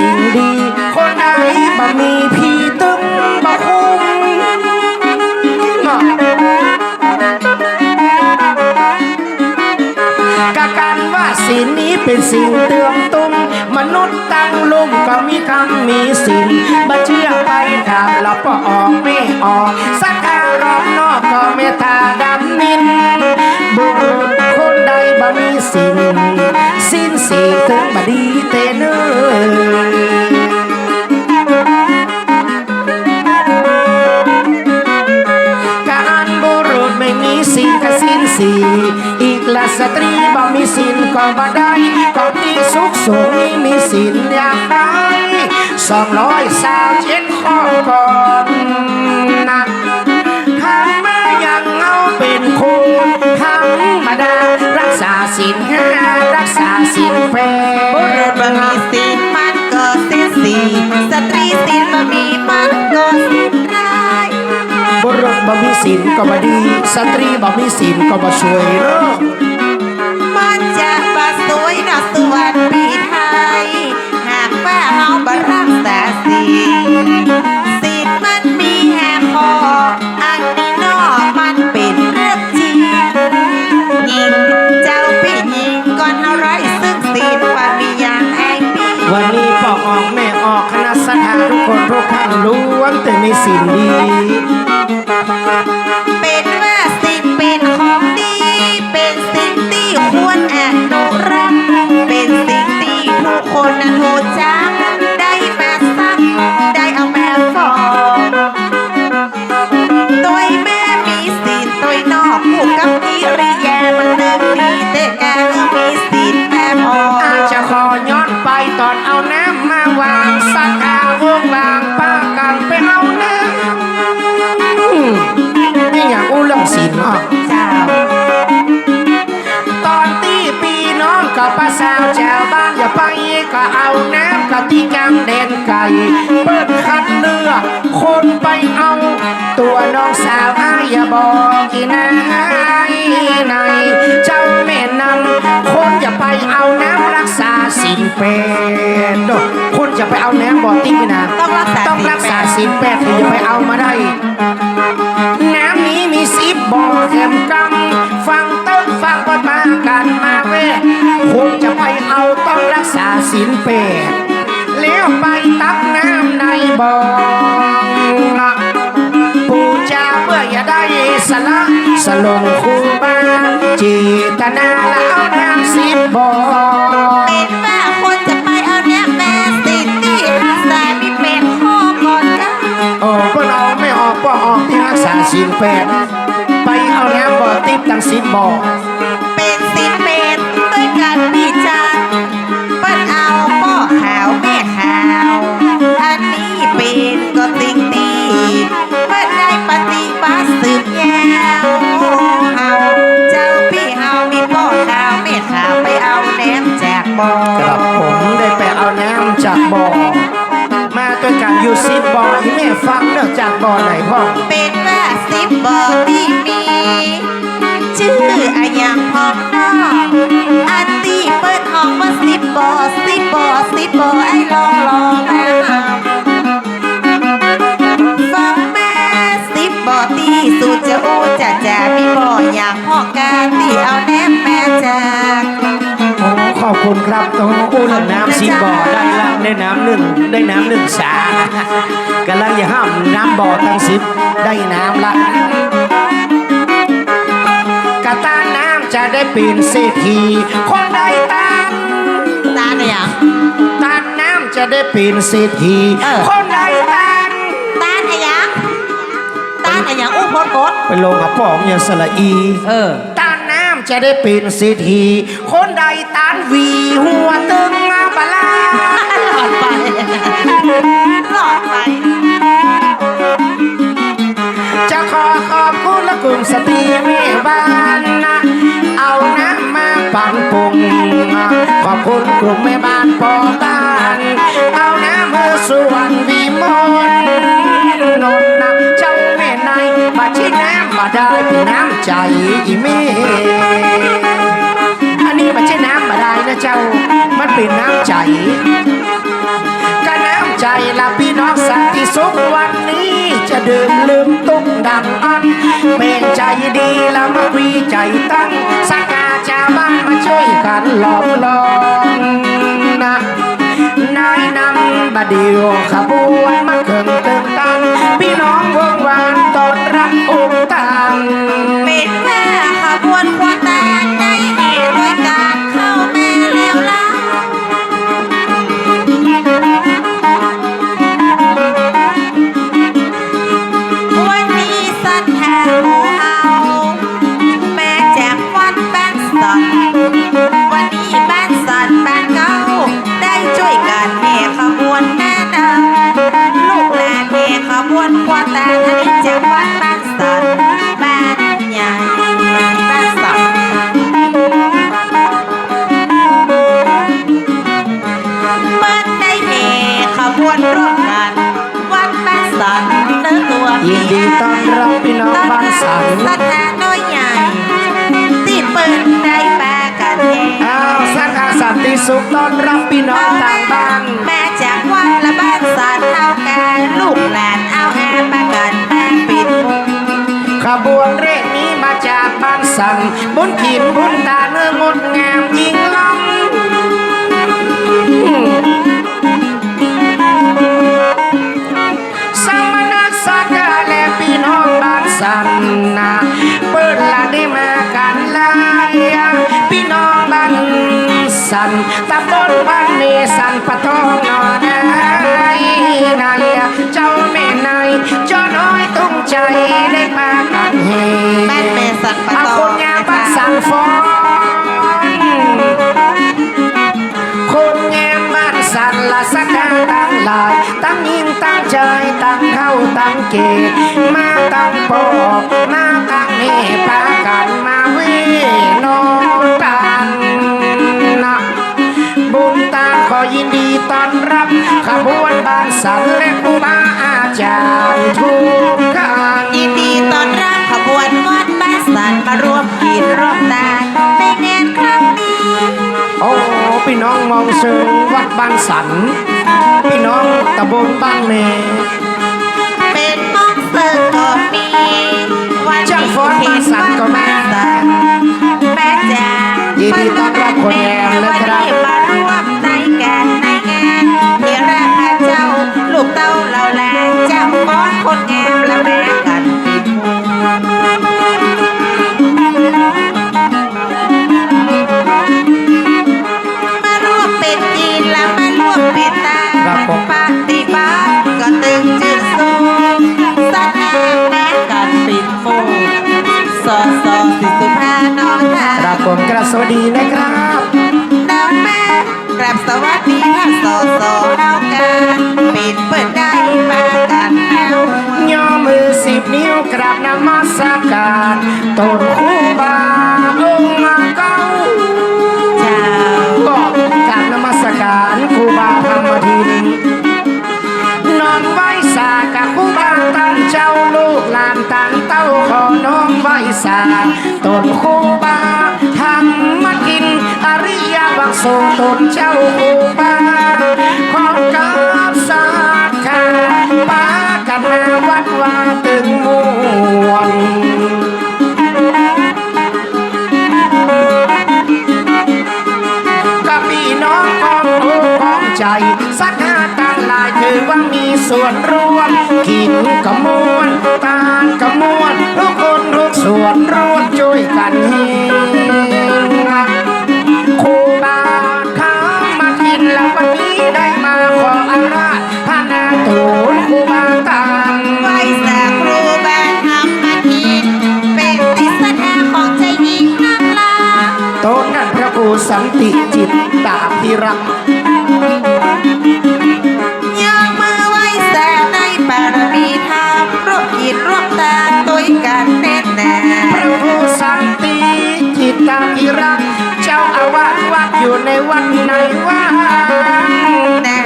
สิ่งดี คนไหนบ่มีพี่ตึงบ่คุ้มกะกันว่าสิ่งนี้เป็นสิ่งเตือมตุ้มมนุษย์ตั้งลุ่มก็มีคำมีสิ่งบ่เชื่อไปถามเราก็ออกไม่ออก สักการรอบนอกก็เมตตาดำนิน ใดบ่มีสิ่งสิ้นสี สตรีบ่มีศีลก็บ่สวยเนาะมันจะบ่สวยนาะส่วนปีไทย หากว่าเฮาบ่รักษาศีลศีลมันมีแห่พออันนี้นอมันเป็นเรื่องจริงยิงเจ้าพี่ยิงก่อนเฮาไร้ซึ่งศีลว่ามีอย่างไอ้ปีวันนี้ปอกออกแม่ออกคณะสัทธาทุกคนทุกท่านล้วนแต่มีศีลดี เป็นโดดคนจะไปเอาน้ำบ่อติ้งนะต้องรักษาต้องรักษาสินแปดถึงจะไปเอามาได้น้ำนี้มีสิบบ่อเข็มกำฟังต้นฟังบทมากันมาเว้คุณจะไปเอาต้องรักษาศีลแปดแล้วไปตักน้ำในบ่อปูจาเพื่ออย่าได้สละสลงครูบาจิตนาแล้วน้ำสิบบ่อ ษาศีลแปดไปเอาน้ำบ่อติ๊บตั้งสิบบ่อเป็นสิเป็นด้วยกันดีจันเปิ้นเอาพ่อขาวแม่ขาว อันนี้เป็นก็สิ่งดีเปิ้นได้ปฏิบัติสืบยาวเฮาเจ้าพี่เฮามีพ่อขาวแม่ขาวไปเอาแหนมจากบ่อครับผมได้ไปเอาน้ำจากบ่อมาด้วยกันอยู่สิบบ่อให้แม่ฟังเนื่องจากบ่อไหนพ่อเป็น ว่าสิบบ่อสิบบ่อสิบบ่อไอ้ลองลองมาฟังแม่สิบบ่อที่สุดจะอู้จะจะมีบ่ออยางพ่อกาที่เอาแนบแม่จากโอ้ขอบคุณครับต้องอู้เรื่องน้ำสิบบ่อได้ละได้น้ำหนึ่งได้น้ำหนึ่งสากำลังจะห้ามน้ำบ่อตั้งสิบได้น้ำละกะตานน้ำจะได้เป็นเศรษฐีคนใดตา นตาเนี่ยตานน้ำจะได้เป็นเศรษฐีเออ คนใดตานตาอะยังตาอะยังอู้พดกดไปลงกับพ่องอย่างสละอีเออตานน้ำจะได้เป็นเศรษฐีคนใดตานหวีหัวตึงมาบลา หลอดไปหลอดไปจะขอขอบคุณและกลุ่มสตรีแม่บ้านนะเอาน้ำมา ปั่นปรุงขอบคุณกลุ่มแม่บ้านปอบ้าน เอาน้ำเมื่อส่วนวิมลนนนะเจ้าแม่ในบัดที่น้ำมาได้เป็นน้ำใจอีเมอันนี้มันใช่น้ำมาได้นะเจ้า มันเป็นน้ำใจก็น้ำใจละพี่น้องสันติสุขวันนี้จะดื่มลืมตุ้มดังอันเป็นใจดีแล้วมาวีใจตั้งสักกา ชาวบ้านมาช่วยกันหลอมลอมนะนายนำบดเดียวขบวนมาเกิงเติมตังพี่น้องวงวานต้อนรับอุ้มตังเป็นแม่ขบวนควง การลูกหลานเอาแอบมากันแม่ปิดขบวนเรกนี้มาจากบ้านสันบุญขีนบุญต ฟอนคนงามบ้านสันละสักการตั้งหลาย ตั้งยิ่งตั้งใจตั้งเข้าตั้งเกมาตั้งปอกมาตั้งเนปากันมาเวนอนตันนะบุญตาขอยินดีต้อนรับ ขบวนบ้านสันและครูบาอาจารย์ทุกท่านยินดีต้อนรับขบวนวัดแม่สันมารวมกินร่วม พี่น้องมองเชิงวัดบ้านสัน พี่น้องตะบนบ้านเมเป็นมองเสิร์ฟก็มีวันจ้างฟ้อนบ้านสันก็มาแม่จ๋ายินดีต้อนรับคน กราบสวัสดีค่ะโซโซเอากันปิดเปิดได้มากันแล้วย่อมือสิบนิ้วกราบนมัสการต้นคู สูงตนเจ้าโอบา ตาพิรักยกมือไหว้สาในบารมีธรรมร่วมกินร่วมตาตุยกันแน่นแน่พระครูสันติจิตตาพิรัก เจ้าอาวาสวัดอยู่ในวัดไหนว่าแน่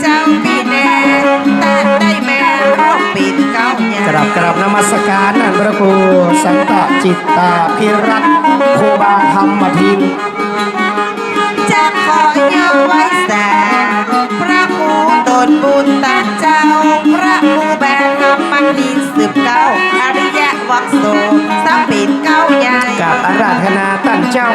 เจ้าพี่แน่ตาได้แม่ร่วมปิดเก้าใหญ่กราบกราบนมัสการนั่นพระครูสันตจิตตาพิรักครูบาธรรมทินจะขอยก ไว้แสพระครูตนบุญมังนีสืบเก้าอริยะวักโสสัมปินเก้าใหญ่กับอาราธนาตั้นเจ้า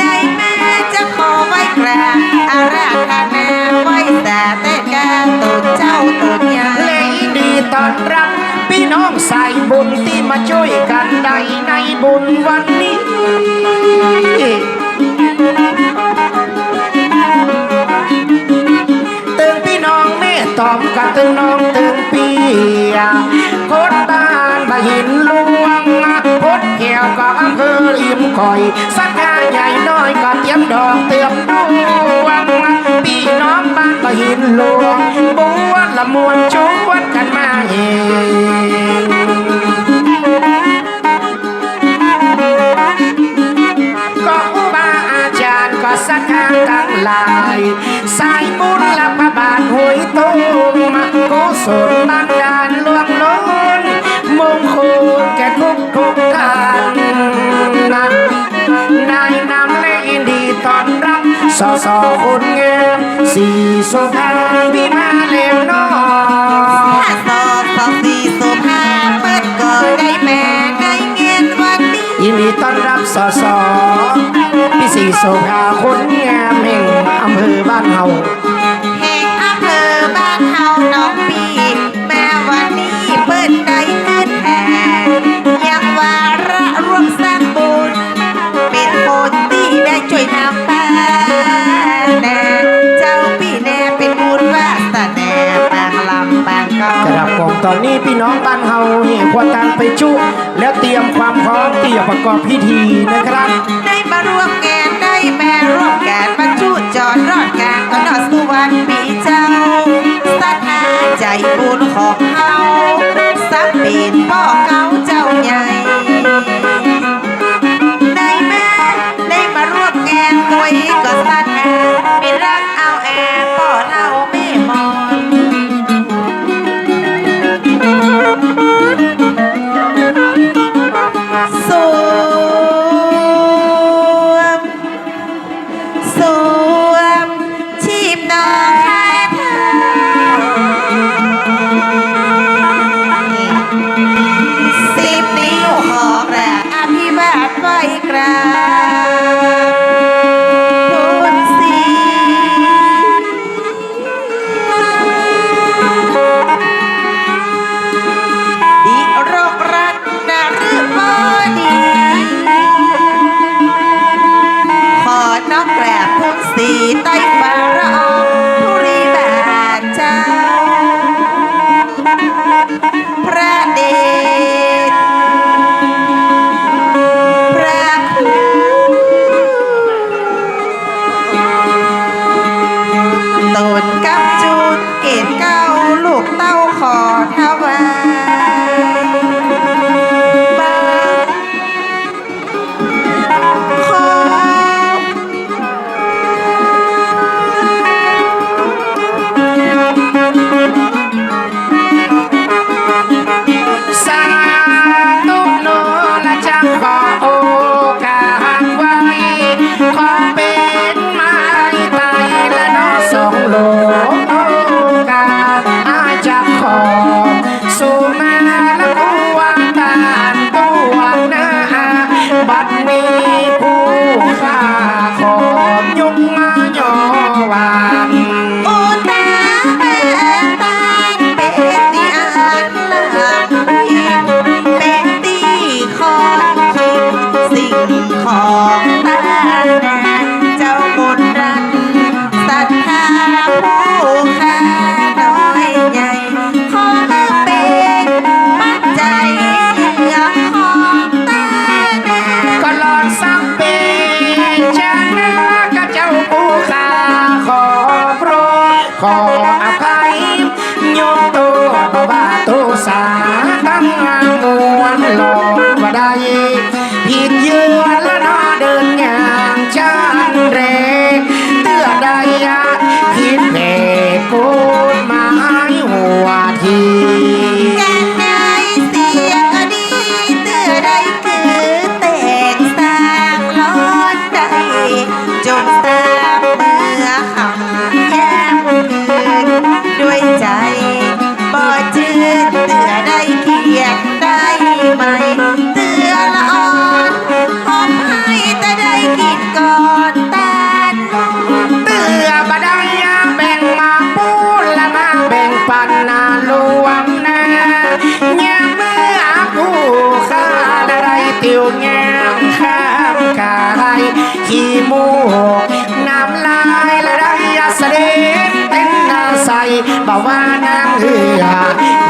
ได้แม่จะขอไว้กราบอาราธนาไว้แต่แต่แการตุนเจ้าตุนใหญ่เลดีตอนรับพี่น้องใสายบุญที่มาช่วยกันได้ในบุญวันนี้ ตอมกับตึงน้องตึงปียโคตรบ้านบะหินลวงโคตรแก้วก็อำเภอริมคอย สักงานใหญ่น้อยก็เตรียมดอกเตรียมดวงพี่น้องบ้านบะหินลวงบวชละมวนชวนกันมาเอง สอสอคนงามสีสุภาวิมาเลวน้อถ้าสอสอสี่สุภาพเปิดก็ได้แม่ได้เงินวันนี้ยินดีต้อนรับสอสอพี่สี่สุภาคนงามแห่งอำเภอบ้านเฮา นนี้พี่น้องบ้านเฮาเหี่ควรตังไปจุ แล้วเตรียมความพร้อมเตรียมประกอบพิธีนะครับได้มาร่วมแกนได้แม่ร่วมแกนบรรจุจอดรอดกลางก็นอสุวรรณปีเจ้าศรัทธาใจบุญของ ต้า บ่าวานางเอือ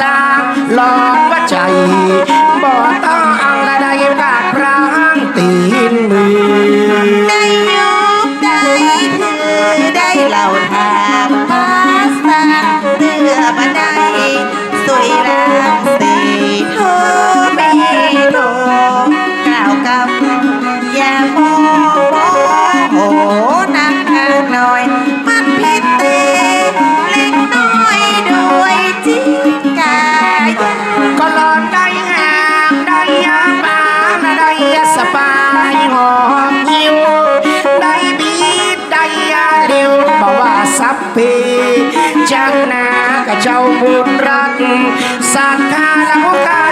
สร้าหลอกว่าใจบอกต้องอะไร ช่างนากระเจ้าบุญรักสักคาแล้กา